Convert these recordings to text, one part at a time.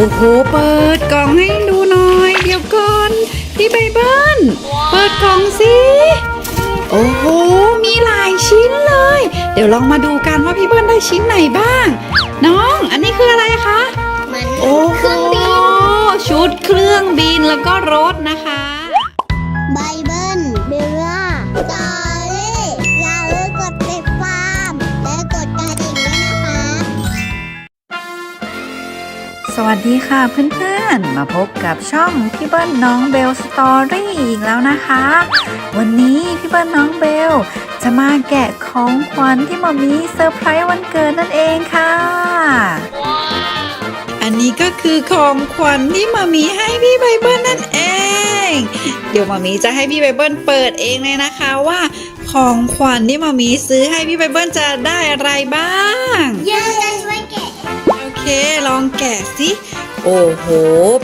อ้โห เปิดกล่องให้ดูหน่อย เดี๋ยวก่อนพี่ใบเบิ้ลเปิดกล่องสิ โอ้โห มีหลายชิ้นเลย เดี๋ยวลองมาดูกันว่าพี่เบิ้ลได้ชิ้นไหนบ้าง น้อง อันนี้คืออะไรคะเหมือนโอ้โหเครื่องบินชุดเครื่องบินแล้วก็รถนะคะไบเบิลเบ สวัสดีค่ะเพื่อนๆ มาพบกับช่องพี่เบิ้ลน้องเบลสตอรี่อีกแล้วนะคะ วันนี้พี่เบิ้ลน้องเบลจะมาแกะของขวัญที่มามีเซอร์ไพรส์วันเกิดนั่นเองค่ะ อันนี้ก็คือของขวัญที่มามีให้พี่ไบเบิลนั่นเอง เดี๋ยวมามีจะให้พี่ไบเบิลเปิดเองเลยนะคะว่า ของขวัญที่มามีซื้อให้พี่ไบเบิลจะได้อะไรบ้าง แกะสิ โอ้โห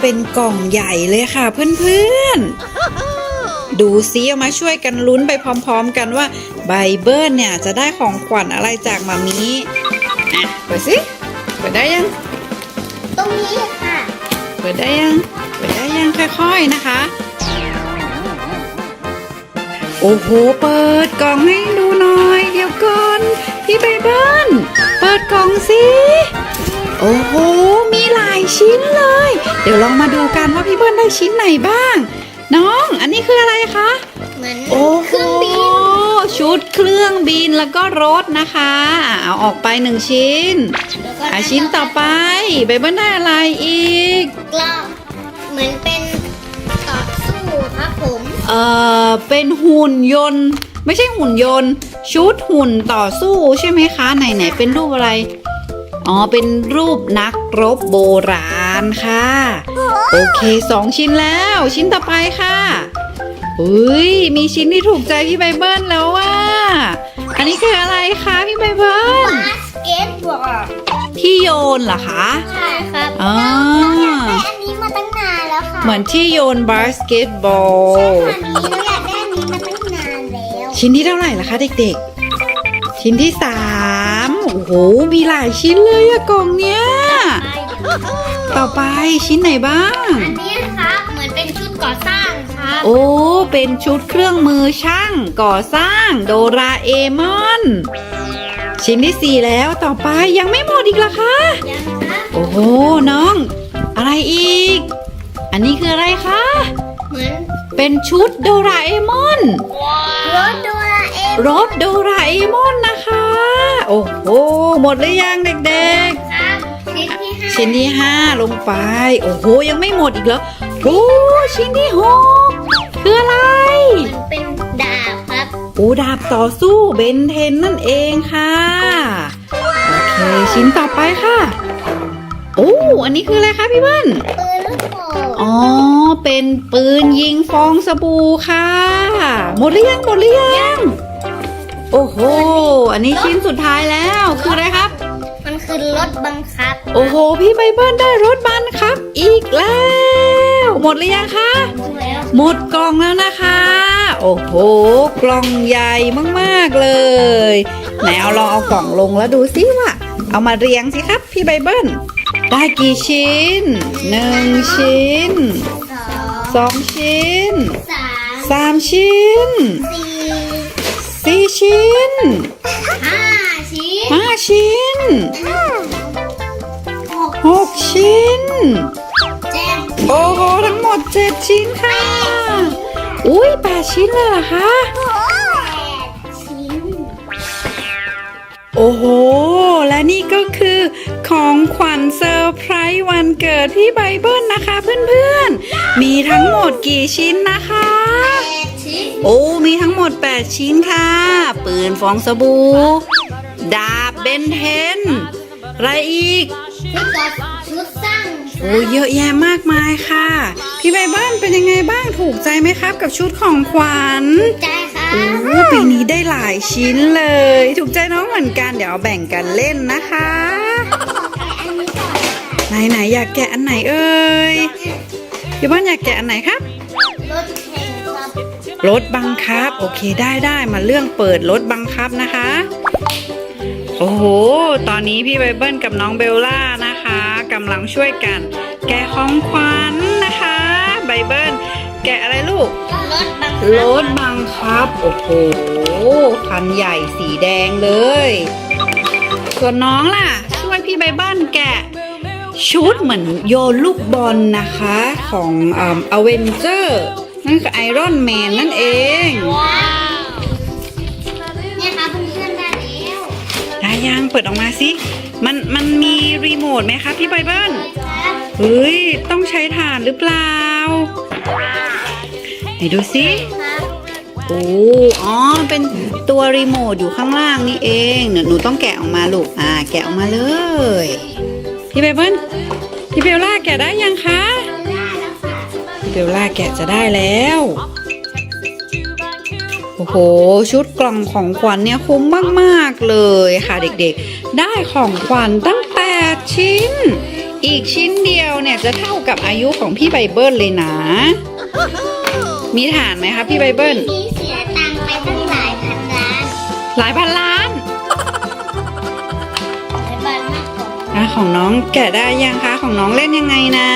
เป็นกล่องใหญ่เลยค่ะเพื่อนๆ ดูซิเอามาช่วยกันลุ้นไปพร้อมๆกันว่าไบเบิลเนี่ย จะได้ของขวัญอะไรจากมามีอะเปิดสิ เปิดได้ยัง ตรงนี้ค่ะ เปิดได้ยัง เปิดได้ยังค่อยๆนะคะโอ้โห เปิดกล่องให้ดูหน่อย เดี๋ยวก่อน พี่ไบเบิลเปิดกล่องสิ โอ้โห มีหลายชิ้นเลย เดี๋ยวลองมาดูกันว่าพี่เบิลได้ชิ้นไหนบ้าง น้อง อันนี้คืออะไรคะ เหมือนโอ้เครื่องบินโหชุดเครื่องบินแล้วก็รถนะคะอะเอาออกไปหนึ่งชิ้นแล้วก็อะชิ้นต่อไปไบเบิลได้อะไรอีก กล้องเหมือนเป็นต่อสู้ครับผม เอ่อ เป็นหุ่นยนต์ ไม่ใช่หุ่นยนต์ ชุดหุ่นต่อสู้ใช่ไหมคะ ไหนไหนเป็นรูปอะไร อ๋อ เป็นรูปนักรบโบราณค่ะ โอเคสองชิ้นแล้ว ชิ้นต่อไปค่ะอุ้ยมีชิ้นที่ถูกใจพี่ไบเบิลแล้วว่า อันนี้คืออะไรคะพี่ไบเบิลบาสเกตบอลที่โยนเหรอคะใช่ครับอ๋อเราอยากได้อันนี้มาตั้งนานแล้วค่ะ เหมือนที่โยนบาสเกตบอลใช่ค่ะนี้เราอยากได้อันนี้มาตั้งนานแล้ว ชิ้นที่เท่าไหร่ล่ะคะเด็กๆ ชิ้นที่สาม โอ้โห มีหลายชิ้นเลยอะกล่องเนี้ย ต่อไปชิ้นไหนบ้าง อันนี้ครับเหมือนเป็นชุดก่อสร้างครับโอ้ เป็นชุดเครื่องมือช่างก่อสร้างโดราเอมอน ชิ้นที่สี่แล้วต่อไปยังไม่หมดอีกเหรอคะ ยังครับโอ้โห น้อง อะไรอีก อันนี้คืออะไรคะ เหมือนเป็นชุดโดราเอมอน รถโดราเอมรถโดราเอมอนนะคะ โอ้โหหมดหรือยังเด็กครับชิ้นที่ห้าๆชิ้นที่ห้าลงไป โอ้โหยังไม่หมดอีกเหรอโอ้ชิ้นที่หกคืออะไรมันเป็นดาบครับโอ้ดาบต่อสู้เบนเทนนั่นเองค่ะโอเคชิ้นต่อไปค่ะโอ้อันนี้คืออะไรคะพี่เบิ้ลปืนลูกโป่งอ๋อ เป็นปืนยิงฟองสบู่ค่ะ หมดหรือยังหมดหรือยัง โอ้โห อันนี้ชิ้นสุดท้ายแล้วคืออะไรครับ มันคือรถบังคับ โอ้โห พี่ไบเบิลได้รถบันครับ อีกแล้ว หมดหรือยังคะแล้วหมดกล่องแล้วนะคะ โอ้โห กล่องใหญ่มากๆเลยไหนเอาลองเอากล่องลงแล้วดูซิว่า เอามาเรียงสิครับ พี่ไบเบิลได้กี่ชิ้นหนึ่งชิ้นสองสองชิ้นสามสามชิ้นสี่ สี่ชิ้นห้าชิ้นห้าชิ้นหกหกชิ้นเจ็ดโอ้โห ทั้งหมดเจ็ดชิ้นค่ะ อุ้ยแปดชิ้นเลยเหรอคะแปดชิ้นโอ้โห และนี่ก็คือของขวัญเซอร์ไพรส์วันเกิดพี่ไบเบิลนะคะเพื่อนๆ มีทั้งหมดกี่ชิ้นนะคะแปด ชิ้น โอ้ มีทั้งหมด 8 ชิ้นค่ะ ปืนฟองสบู่ ดาบเบนเทน อะไรอีก ชุดกับชุดสร้างโอ้เยอะแยะมากมายค่ะ พี่ไบเบิลเป็นยังไงบ้างถูกใจไหมครับ กับชุดของขวัญ ใจครับโอ้ปีนี้ได้หลายชิ้นเลย ถูกใจน้องเหมือนกัน เดี๋ยวเอาแบ่งกันเล่นนะคะอันนี้ก่อนไหนไหนอยากแกะอันไหนเอ่ยพี่บ้านอยากแกะอันไหนครับรถแข่งครับ รถบังคับ โอเคได้ได้มาเรื่องเปิดรถบังคับนะคะ โอ้โห ตอนนี้พี่ไบเบิลกับน้องเบลล่านะคะกำลังช่วยกัน แกะของขวัญนะคะไบเบิลแกะอะไรลูก รถบังรถบังคับ โอ้โห คันใหญ่สีแดงเลย ส่วนน้องล่ะ ช่วยพี่ไบเบิลแกะชุดเหมือนโยนลูกบอลนะคะของอเวนเจอร์ นั่นคือไอรอนแมนนั่นเองว้าวเนี่ยค่ะเพื่อนๆได้แล้วได้ยังเปิดออกมาสิมันมันมีรีโมทไหมคะพี่ไบเบิลครับเฮ้ยต้องใช้ถ่านหรือเปล่าไหนดูสิครับโอ้อ๋อเป็นตัวรีโมทอยู่ข้างล่างนี่เองเดี๋ยวหนูต้องแกะออกมาลูกอ่า แกะออกมาเลย พี่เบเบิ้ลพี่เบลล่าแกะได้ยังคะได้แล้วค่ะพี่ เบลล่าแกะจะได้แล้ว โอ้โห ชุดกล่องของขวัญเนี่ยคุ้มมากๆเลยค่ะเด็กๆ ได้ของขวัญตั้งแปดชิ้น อีกชิ้นเดียวเนี่ยจะเท่ากับอายุของพี่ไบเบิลเลยนะ มีฐานไหมคะพี่ไบเบิลนี่เสียตังค์ไปตั้งหลายพันล้าน หลายพันล้านหลายพันมากกว่าอะของน้องแกะได้ยังคะของน้องเล่นยังไงนะ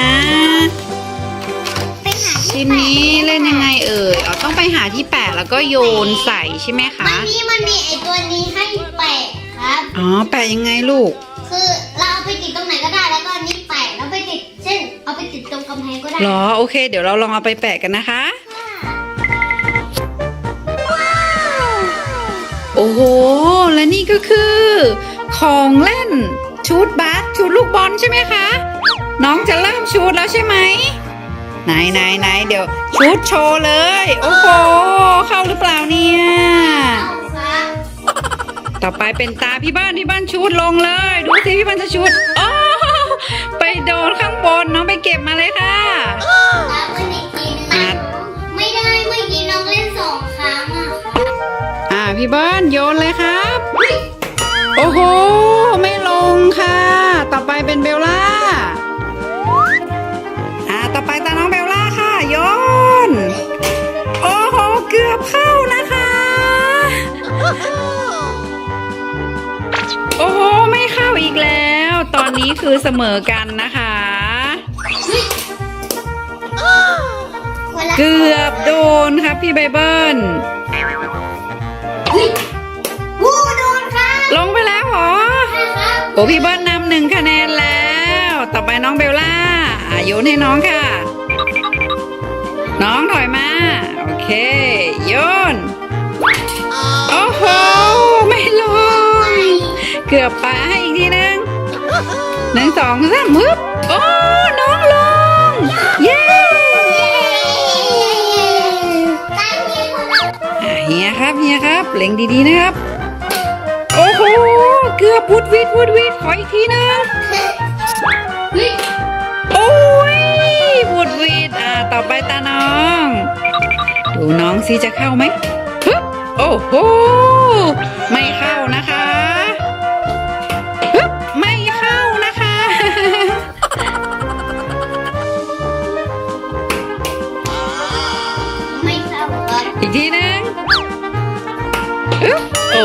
แปะแล้วก็โยนใส่ใช่ไหมคะมันมีมันมีไอตัวนี้ให้แปะครับ อ๋อ แปะยังไงลูก คือเราเอาไปติดตรงไหนก็ได้แล้วก็อันนี้แปะแล้วไปติดเช่น เอาไปติดตรงกำแพงก็ได้หรอ โอเค เดี๋ยวเราลองเอาไปแปะกันนะคะ โอ้โห และนี่ก็คือ ของเล่นชุดบาสชุดลูกบอลใช่ไหมคะ น้องจะเริ่มชุดแล้วใช่ไหม ไหนไหนไหนเดี๋ยว ชุดโชว์เลย โอ้โหเข้าหรือเปล่าเนี่ยเอาครับต่อไปเป็นตาพี่บ้านพี่บ้านชุดลงเลย ดูสิพี่บ้านจะชุดโอ้ไปโดนข้างบนน้องไปเก็บมาเลยค่ะแล้วก็อีกทีนึงอะไม่ได้เมื่อกี้น้องเล่นสองครั้งอะอ่าพี่เบิ้ลโยนเลยครับ โอ้โห ไม่ลง เสมอกันนะคะคนละเกือบโดนครับพี่ไบเบิลวูโดนครับลงไปแล้วเหรอครับโอ้พี่เบิ้ลนำหนึ่งคะแนนแล้ว ต่อไปน้องเบลล่าอะโยนให้น้องค่ะ น้องถอยมา โอเคโยนโอ้โห ไม่ลง เกือบไปให้อีกทีนึงห นึ่งสองสามมึบโอ้น้องลง เย้อะเฮียครับเฮียครับเล็งดีๆนะครับ โอ้โหเกือบวุดวิดวุดวิดขออีกทีนึงโอ้ยวุดวิดอ่าต่อไปตาน้อง ดูน้องสิจะเข้าไหมฮึบโอ้โหไม่เข้านะคะ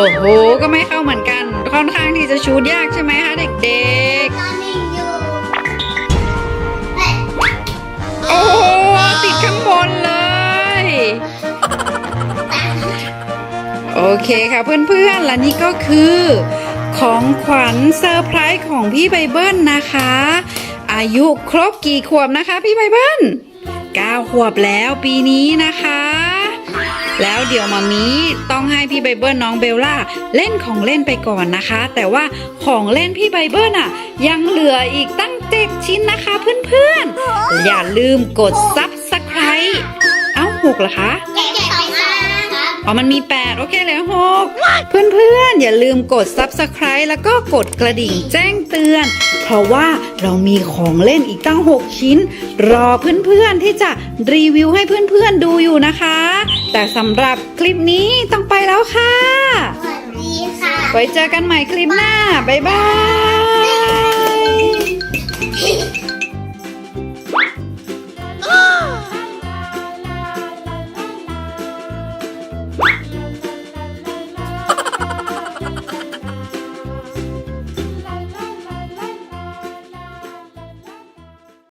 โอ้โห ก็ไม่เข้าเหมือนกัน ค่อนข้างที่จะชูดยากใช่ไหมคะเด็กตอนนี้อยู่ๆ โอ้โหติดข้างบนเลย โอเคค่ะเพื่อนๆ และนี่ก็คือ ของขวัญเซอร์ไพรส์ของพี่ไบเบิลนะคะ อายุครบกี่ขวบนะคะพี่ไบเบิล9ขวบแล้วปีนี้นะคะ แล้วเดี๋ยวมามีต้องให้พี่ไบเบิลน้องเบลล่าเล่นของเล่นไปก่อนนะคะ แต่ว่าของเล่นพี่ไบเบิลอะ ยังเหลืออีกตั้งเจ็ดชิ้นนะคะเพื่อนๆ อย่าลืมกดซับสไคร b e เอ้าหกเหรอคะแกะสองอันครับอ๋อมันมี 8 โอเคเหลือ6เพื่อนๆ อย่าลืมกด Subscribe แล้วก็กดกระดิ่งแจ้งเตือน เพราะว่าเรามีของเล่นอีกตั้ง 6 ชิ้น รอเพื่อนๆที่จะรีวิวให้เพื่อนๆดูอยู่นะคะ แต่สำหรับคลิปนี้ต้องไปแล้วค่ะ สวัสดีค่ะ ไว้เจอกันใหม่คลิปหน้า บ๊ายบาย